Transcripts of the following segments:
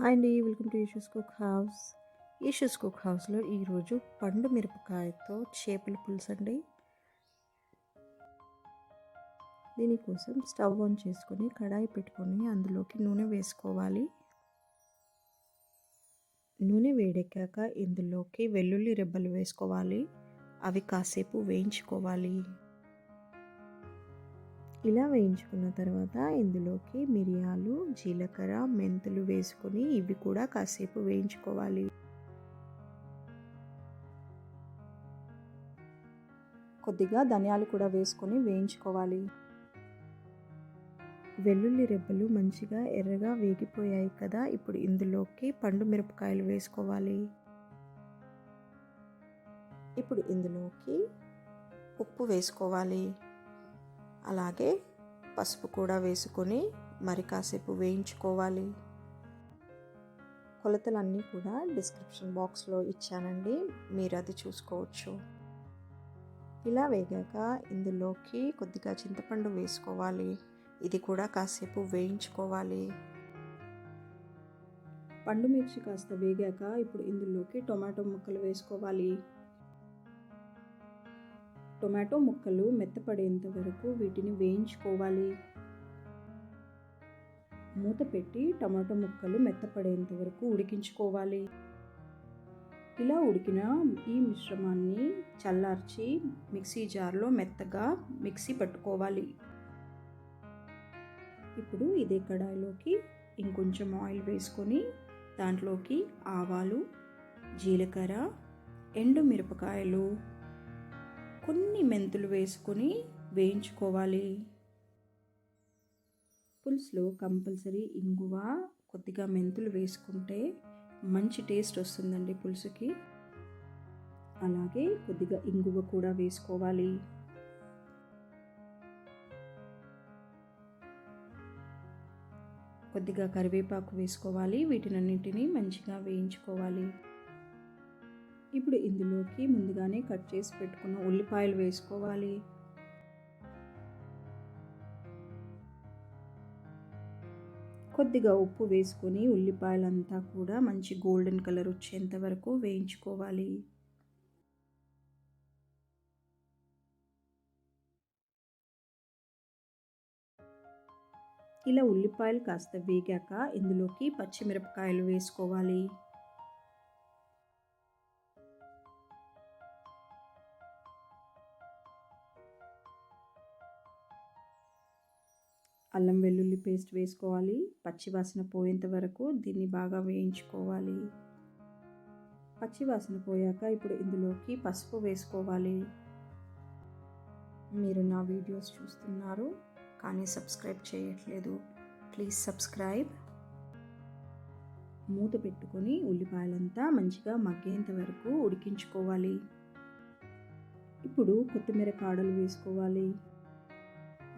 Hi అండి welcome to Eshu's cook house. Eshu's cook హౌస్లో ఈరోజు పండు మిరపకాయతో చేపల పులుసు అండి. దీనికోసం స్టవ్ ఆన్ చేసుకొని కడాయి పెట్టుకొని అందులోకి నూనె వేసుకోవాలి. నూనె వేడెక్కాక ఇందులోకి వెల్లుల్లి రెబ్బలు వేసుకోవాలి. అవి కాసేపు వేయించుకోవాలి. ఇలా వేయించుకున్న తర్వాత ఇందులోకి మిరియాలు జీలకర్ర మెంతులు వేసుకొని ఇవి కూడా కాసేపు వేయించుకోవాలి. కొద్దిగా ధనియాలు కూడా వేసుకొని వేయించుకోవాలి. వెల్లుల్లి రెబ్బలు మంచిగా ఎర్రగా వేగిపోయాయి కదా ఇప్పుడు ఇందులోకి పండు మిరపకాయలు వేసుకోవాలి. ఇప్పుడు ఇందులోకి ఉప్పు వేసుకోవాలి. అలాగే పసుపు కూడా వేసుకొని మరి కాసేపు వేయించుకోవాలి. కొలతలన్నీ కూడా డిస్క్రిప్షన్ బాక్స్లో ఇచ్చానండి. మీరు అది చూసుకోవచ్చు. ఇలా వేగాక ఇందులోకి కొద్దిగా చింతపండు వేసుకోవాలి. ఇది కూడా కాసేపు వేయించుకోవాలి. పండు మిర్చి కాస్త వేగాక ఇప్పుడు ఇందులోకి టొమాటో ముక్కలు వేసుకోవాలి. టొమాటో ముక్కలు మెత్తపడేంత వరకు వీటిని వేయించుకోవాలి. మూత పెట్టి టమాటో ముక్కలు మెత్తపడేంత వరకు ఉడికించుకోవాలి. ఇలా ఉడికిన ఈ మిశ్రమాన్ని చల్లార్చి మిక్సీ జార్లో మెత్తగా మిక్సీ పట్టుకోవాలి. ఇప్పుడు ఇదే కడాయిలోకి ఇంకొంచెం ఆయిల్ వేసుకొని దాంట్లోకి ఆవాలు జీలకర్ర ఎండు మిరపకాయలు కొన్ని మెంతులు వేసుకొని వేయించుకోవాలి. పులుసులో కంపల్సరీ ఇంగువ కొద్దిగా మెంతులు వేసుకుంటే మంచి టేస్ట్ వస్తుందండి పులుసుకి. అలాగే కొద్దిగా ఇంగువ కూడా వేసుకోవాలి. కొద్దిగా కరివేపాకు వేసుకోవాలి. వీటినన్నింటినీ మంచిగా వేయించుకోవాలి. ఇప్పుడు ఇందులోకి ముందుగానే కట్ చేసి పెట్టుకున్న ఉల్లిపాయలు వేసుకోవాలి. కొద్దిగా ఉప్పు వేసుకొని ఉల్లిపాయలంతా కూడా మంచి గోల్డెన్ కలర్ వచ్చేంత వరకు వేయించుకోవాలి. ఇలా ఉల్లిపాయలు కాస్త వేగాక ఇందులోకి పచ్చిమిరపకాయలు వేసుకోవాలి. అల్లం వెల్లుల్లి పేస్ట్ వేసుకోవాలి. పచ్చివాసన పోయేంత వరకు దీన్ని బాగా వేయించుకోవాలి. పచ్చివాసన పోయాక ఇప్పుడు ఇందులోకి పసుపు వేసుకోవాలి. మీరు నా వీడియోస్ చూస్తున్నారు కానీ సబ్స్క్రైబ్ చేయట్లేదు. Please subscribe. మూత పెట్టుకొని ఉల్లిపాయలంతా మంచిగా మగ్గేంత వరకు ఉడికించుకోవాలి. ఇప్పుడు కొత్తిమీర కాడలు వేసుకోవాలి.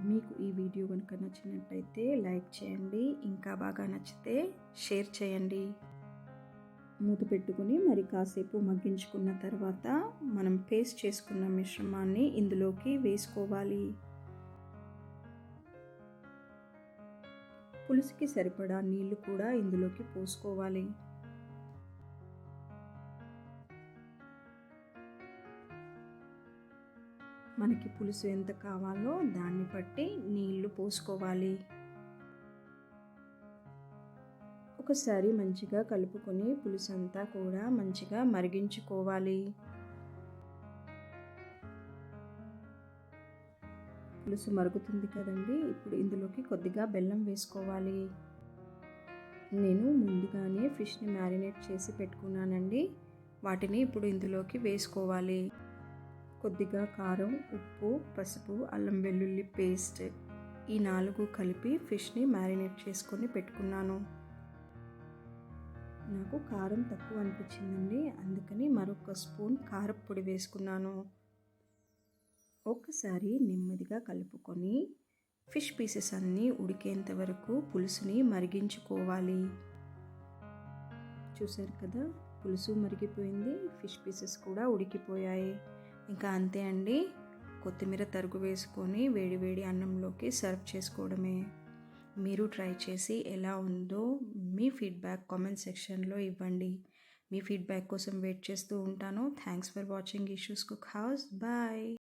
మీకు ఈ వీడియో కనుక నచ్చినట్టయితే లైక్ చేయండి ఇంకా బాగా నచ్చితే షేర్ చేయండి. మూత పెట్టుకుని మరి కాసేపు మగ్గించుకున్న తర్వాత మనం పేస్ట్ చేసుకున్న మిశ్రమాన్ని ఇందులోకి వేసుకోవాలి. పులుసుకి సరిపడా నీళ్ళు కూడా ఇందులోకి పోసుకోవాలి. మనకి పులుసు ఎంత కావాలో దాన్ని బట్టి నీళ్ళు పోసుకోవాలి. ఒకసారి మంచిగా కలుపుకొని పులుసు అంతా కూడా మంచిగా మరిగించుకోవాలి. పులుసు మరుగుతుంది కదండి ఇప్పుడు ఇందులోకి కొద్దిగా బెల్లం వేసుకోవాలి. నేను ముందుగానే ఫిష్ని మ్యారినేట్ చేసి పెట్టుకున్నానండి వాటిని ఇప్పుడు ఇందులోకి వేసుకోవాలి. కొద్దిగా కారం ఉప్పు పసుపు అల్లం వెల్లుల్లి పేస్ట్ ఈ నాలుగు కలిపి ఫిష్ని మ్యారినేట్ చేసుకొని పెట్టుకున్నాను. నాకు కారం తక్కువ అనిపించిందండి. అందుకని మరొక స్పూన్ కారపొడి వేసుకున్నాను. ఒక్కసారి నెమ్మదిగా కలుపుకొని ఫిష్ పీసెస్ అన్నీ ఉడికేంత వరకు పులుసుని మరిగించుకోవాలి. చూసారు కదా పులుసు మరిగిపోయింది ఫిష్ పీసెస్ కూడా ఉడికిపోయాయి. ఇంకా అంతే అండి. కొత్తిమీర తరుగు వేసుకొని వేడి వేడి అన్నంలోకి సర్వ్ చేసుకోవడమే. మీరు ట్రై చేసి ఎలా ఉందో మీ ఫీడ్బ్యాక్ కామెంట్ సెక్షన్లో ఇవ్వండి. మీ ఫీడ్బ్యాక్ కోసం వెయిట్ చేస్తూ ఉంటాను. Thanks for watching Eshu's cook house. Bye.